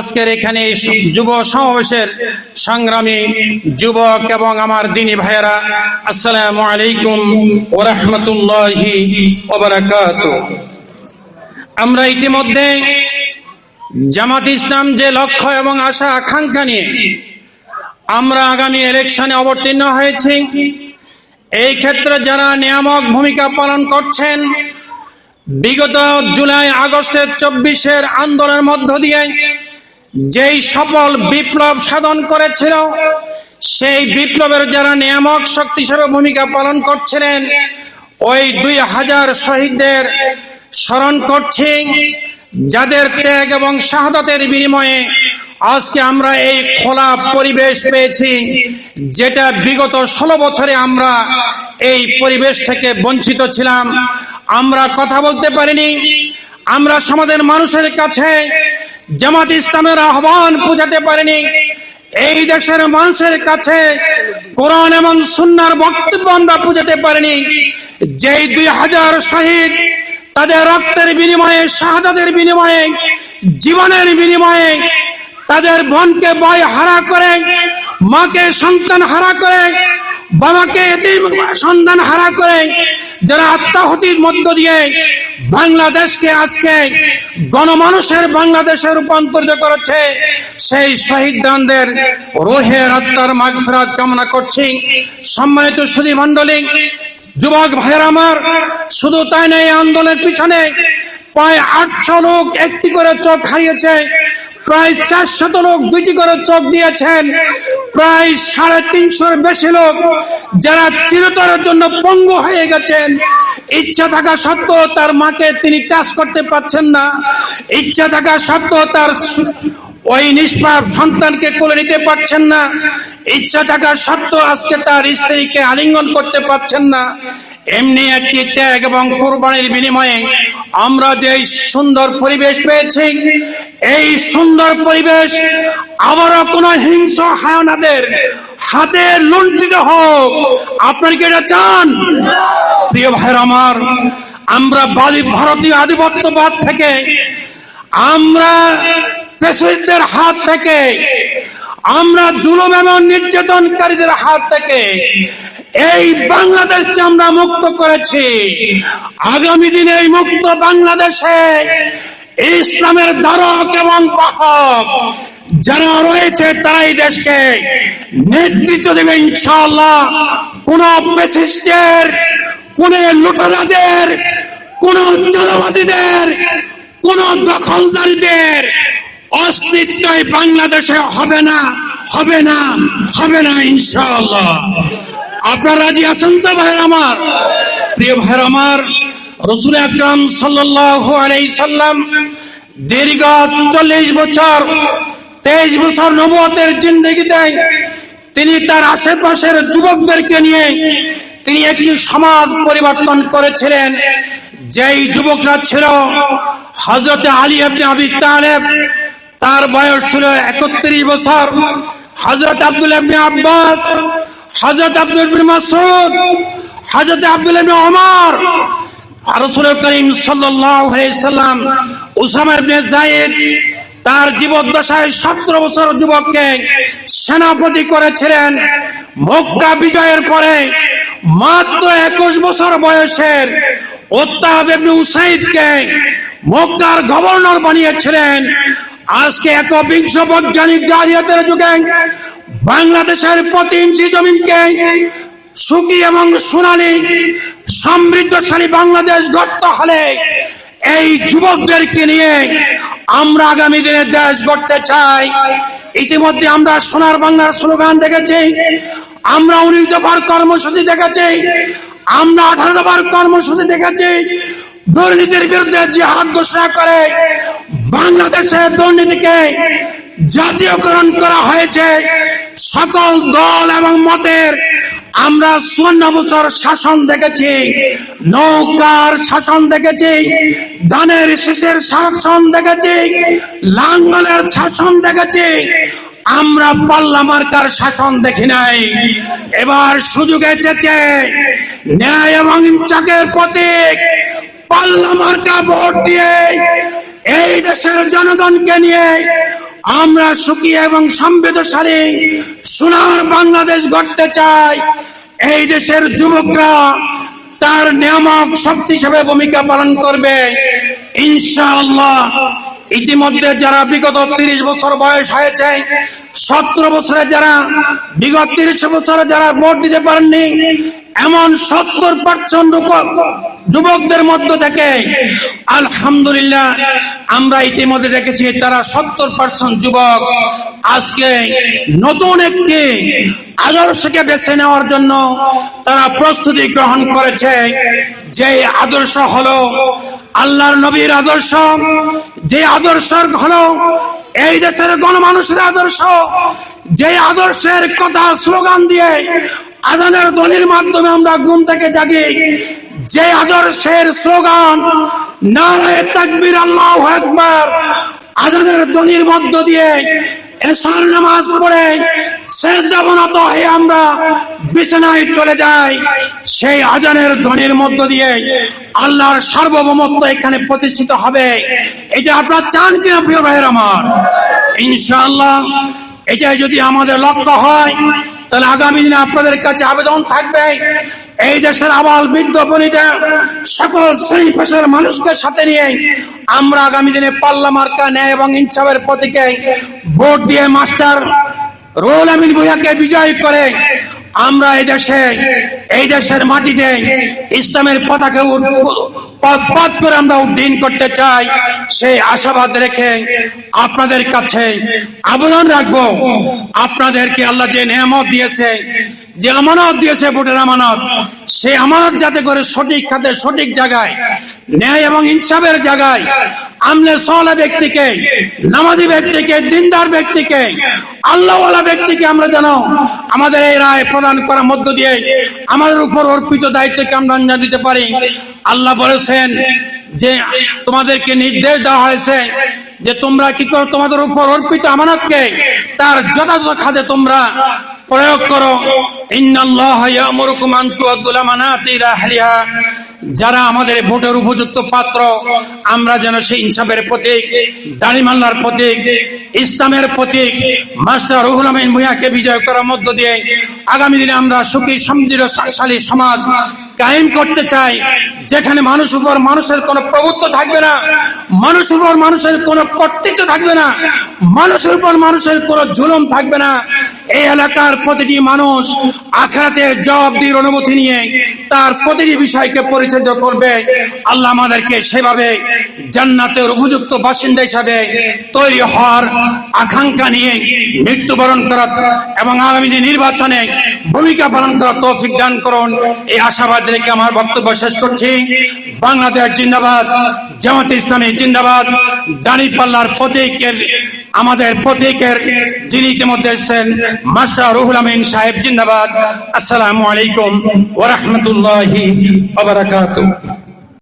আজকের এখানে যুব সমাবেশের সংগ্রামী যুবক এবং আমার দিনী ভাইয়েরা, আসসালামু আলাইকুম ওরহমতুল্লাহি আমরা ইতিমধ্যে জামাত ইসলাম যে লক্ষ্য এবং আশা আকাঙ্ক্ষা নিয়ে আমরা আগামী ইলেকশনে অবতীর্ণ হয়েছি, এই ক্ষেত্রে যারা নিয়ামক ভূমিকা পালন করছেন, বিগত জুলাই আগস্টের চব্বিশের আন্দোলনের মধ্য দিয়ে যেই সফল বিপ্লব সাধন করেছিল, সেই বিপ্লবের যারা নিয়ামক শক্তি হিসেবে ভূমিকা পালন করছিলেন, ওই দুই হাজার শহীদদের স্মরণ করছি, যাদের ত্যাগ এবং শাহাদাতের বিনিময়ে আজকে আমরা এই খোলা পরিবেশ পেয়েছি, যেটা বিগত ষোলো বছরে আমরা এই পরিবেশ থেকে বঞ্চিত ছিলাম। আমরা কথা বলতে পারিনি, আমরা সমাজের মানুষের কাছে জামাত ইসলামের আহ্বান পৌঁছাতে পারেনি। এই দেশের মানুষের কাছে কোরআন এবং সুন্নার বক্তব্য আমরা পৌঁছাতে পারিনি। যেই দুই হাজার শহীদ তাদের রক্তের বিনিময়ে, শাহাদাতের বিনিময়ে, জীবনের বিনিময়ে তাদের বোনকে বয় হারা করে, মাকে সন্তান হারা করে, বাবাকে সন্তান হারা করে যারা আত্মাহতির মধ্য দিয়ে বাংলাদেশকে আজকে গণমানুষের বাংলাদেশে রূপান্তরিত করেছে, সেই শহীদদের রোহের আত্মার মাগফিরাত কামনা করছি। সম্মানিত সুধী মণ্ডলী, যুবক ভাইয়ের আমার, শুধু তাই নয়, এই আন্দোলনের পিছনে প্রায় আটশো লোক একটি করে চোখ হারিয়েছে। প্রায় চারশত লোক দুইটি করে চোখ দিয়েছেন। প্রায় সাড়ে তিনশোর বেশি লোক যারা চিরতরের জন্য পঙ্গু হয়ে গেছেন। ইচ্ছা থাকা সত্ত্বেও তার মাকে তিনি কাজ করতে পারছেন না। ইচ্ছা থাকা সত্ত্বেও তার ওই নিষ্পাপ সন্তানকে কোলে নিতে পারছেন না। ইচ্ছা থাকা সত্ত্বেও আজকে তার স্ত্রীকে আলিঙ্গন করতে পারছেন না। এমনি একটি ত্যাগ এবং কোরবানির বিনিময়ে আমরা যে সুন্দর পরিবেশ পেয়েছি, এই সুন্দর পরিবেশ আবারও কোন হিংস হায়নাদের হাতে লুণ্ঠিত হোক। আপনার কি এটা চান? প্রিয় ভাইয়ের আমার, আমরা বালি ভারতীয় আধিপত্যবাদ থেকে, আমরা পেশিদের হাত থেকে, আমরা জুলুম এবং নির্যাতনকারীদের হাত থেকে এই বাংলাদেশকে আমরা মুক্ত করেছি। আগামী দিনে এই মুক্ত বাংলাদেশে ইসলামের ধারক এবং বাহক যারা রয়েছে তারাই দেশকে নেতৃত্ব দেবে ইনশাল্লাহ কোন পেশিস্টের কোন লুটেরাদের, কোন জনবাদীদের কোন দখলদারীদের অস্তিত্বই বাংলাদেশে হবে না হবে না হবে না ইনশাআল্লাহ। আপনার রাজি আছেন তো ভাই আমার? প্রিয় ভাই আমার, রসুল আকরাম আলাইহি সাল্লাম দীর্ঘ চল্লিশ বছর, তেইশ বছর নবতের জিন্দগি দেয় তিনি তার আশেপাশের যুবকদেরকে নিয়ে তিনি একটি সমাজ পরিবর্তন করেছিলেন। যেই যুবকরা ছিল হজরত আলী আপনি আবি তালেব, তার বয়স ছিল একত্রিশ বছর। হজরত আব্দুল আব্বাস হজরত আব্দুল মাসউদ হজরত আব্দুল ওমর রাসূল করিম সাল্লাম উসামা ইবনে যায়েদ তার জীবদ্দশায় সতেরো বছর যুবককে সেনাপতি করেছিলেন। মক্কা বিজয়ের পরে মাত্র একুশ বছর বয়সের ওত্তাব মক্কার গভর্নর বানিয়েছিলেন। আজকে এক বিংশ বৈজ্ঞানিক জারিয়াতের যুগে বাংলাদেশের প্রতি ইঞ্চি জমিনকে সুখী এবং সোনালী, সমৃদ্ধশালী বাংলাদেশ গড়তে হলে এই যুবকদেরকে নিয়ে আমরা আগামী দিনে দেশ গড়তে চাই। ইতিমধ্যে আমরা সোনার বাংলার স্লোগান দেখেছি, আমরা উনিশ দফার কর্মসূচি দেখেছি, আমরা আঠারো দফার কর্মসূচি দেখেছি। দুর্নীতির বিরুদ্ধে জিহাদ ঘোষণা করে বাংলাদেশের দুর্নীতিকে জাতীয়করণ করা হয়েছে। সকল দল এবং মতের আমরা চুয়ান্ন বছর শাসন দেখেছি, নৌকার শাসন দেখেছি, ধানের শীষের শাসন দেখেছি, লাঙ্গলের শাসন দেখেছি। আমরা পাল্লা মার্কার শাসন দেখি নাই। এবার সুযোগ এসেছে, ন্যায় এবং ইনসাফের প্রতীক পাল্লা মার্কা ভোট দিয়ে এই দেশের জনগণকে নিয়ে আমরা সুখী এবং সমৃদ্ধশালী সোনার বাংলাদেশ গড়তে চাই। এই দেশের যুবকরা তার নিয়ামক শক্তি হিসেবে ভূমিকা পালন করবে। ইনশাআল্লাহ, ইতিমধ্যে যারা বিগত তিরিশ বছর বয়স হয়েছে, সতেরো বছরে যারা, বিগত তিরিশ বছরে যারা ভোট দিতে পারেননি এমন সত্তর পার্সেন্ট যুবকদের মধ্য থেকে। আলহামদুলিল্লাহ, আমরা ইতিমধ্যে দেখেছি তারা সত্তর পার্সেন্ট যুবক। আজকে নতুন একটি আদর্শকে বেছে নেওয়ার জন্য তারা প্রস্তুতি গ্রহণ করেছে। যে আদর্শ হলো আল্লাহর নবীর আদর্শ, যে আদর্শ হলো এই দেশের গণমানুষের আদর্শ, যে আদর্শের কথা স্লোগান দিয়ে আজানের ধ্বনির মাধ্যমে আমরা ঘুম থেকে জাগি। যে আদর্শের স্লোগান, নারায় তাকবীর, আল্লাহ একবার আজানের ধ্বনির মধ্য দিয়ে এসার নামাজ পড়ে শেষ দেবনত হয়ে আমরা বিছানায় চলে যাই। সেই আজানের ধ্বনির মধ্য দিয়ে আল্লাহর সার্বভৌমত্ব এখানে প্রতিষ্ঠিত হবে। এটা আপনারা চান কিনা, প্রিয় ভাইয়ের আমার? ইনশাআল্লাহ, এটাই যদি আমাদের লক্ষ্য হয় তাহলে আগামী দিনে আপনাদের কাছে আবেদন থাকবে। এই দেশের আবাল বৃদ্ধ বনিতা, সকল শ্রেণি পেশার মানুষকে সাথে নিয়ে আমরা আগামী দিনে পাল্লা মার্কা ন্যায় এবং ইনসাফের প্রতীকে ভোট দিয়ে মাস্টার রোল আমিন ভূয়াকে বিজয় করে আমরা এই দেশে, এই দেশের মাটিতে ইসলামের পতাকা পথ পথ করে আমরা উড্ডীন করতে চাই, সেই আশাবাদ রেখে আপনাদের কাছে আবেদন রাখব। আপনাদেরকে আল্লাহ যে নিয়ামত দিয়েছে, যে আমানত দিয়েছে ভোটের আমানত সে আমানত যাতে করে সঠিক খাতে, সঠিক জায়গায় ন্যায় এবং ইনসাফের জায়গায় আমলে সহলা ব্যক্তিকে, নামাজি ব্যক্তিকে, দিনদার ব্যক্তিকে, আল্লাহওয়ালা ব্যক্তিকে আমরা যেন আমাদের এই রায় প্রদান করার মধ্য দিয়ে আমাদের উপর অর্পিত দায়িত্বকে আমরা অঞ্জান দিতে পারি। আল্লাহ বলেছেন যে তোমাদেরকে নির্দেশ দেওয়া হয়েছে যে তোমরা কি করো? তোমাদের উপর অর্পিত আমানতকে তার যথাযথ খাতে তোমরা প্রয়োগ করো। ইন্নাল্লাহ ইয়ামুরুকুম আন তুআদ্দুল আমানাতি ইলা যারা আমাদের ভোটের উপযুক্ত পাত্র, আমরা যেন সেই ইনসাফের প্রতীক, দাড়িমাল্লার প্রতীক, ইসলামের প্রতীক, মাস্টার রুহুল আমিন ভুঁইয়াকে বিজয় করার মধ্য দিয়ে আগামী দিনে আমরা সুখী সমৃদ্ধশালী সমাজ কায়েম করতে চাই, যেখানে মানুষ উপর মানুষের কোনো প্রভুত্ব থাকবে না মানুষের উপর মানুষের কোনো কর্তৃত্ব থাকবে না মানুষের উপর মানুষের কোনো জুলুম থাকবে না। এই এলাকার প্রতিটি মানুষ আখড়াতে জবাবদির অনুমতি নিয়ে তার প্রতিটি বিষয়কে পরিচর্যা করবে। আল্লাহ আমাদেরকে সেভাবে জান্নাতের উপযুক্ত বাসিন্দা হিসাবে তৈরি হওয়ার আকাঙ্ক্ষা নিয়ে মৃত্যুবরণ করার এবং আগামী নির্বাচনে ভূমিকা পালন করার তৌফিক দান করুন। এই আশাবাদ রেখে আমার বক্তব্য শেষ করছি। বাংলাদেশ জিন্দাবাদ, জামাত ইসলামী জিন্দাবাদ, দাঁড়িপাল্লার প্রতীকের আমাদের প্রতীকের যিনি ইতিমধ্যে এসেছেন মাস্টার রুহুল আমিন সাহেব জিন্দাবাদ। আসসালামু আলাইকুম ওরহমতুল্লাহি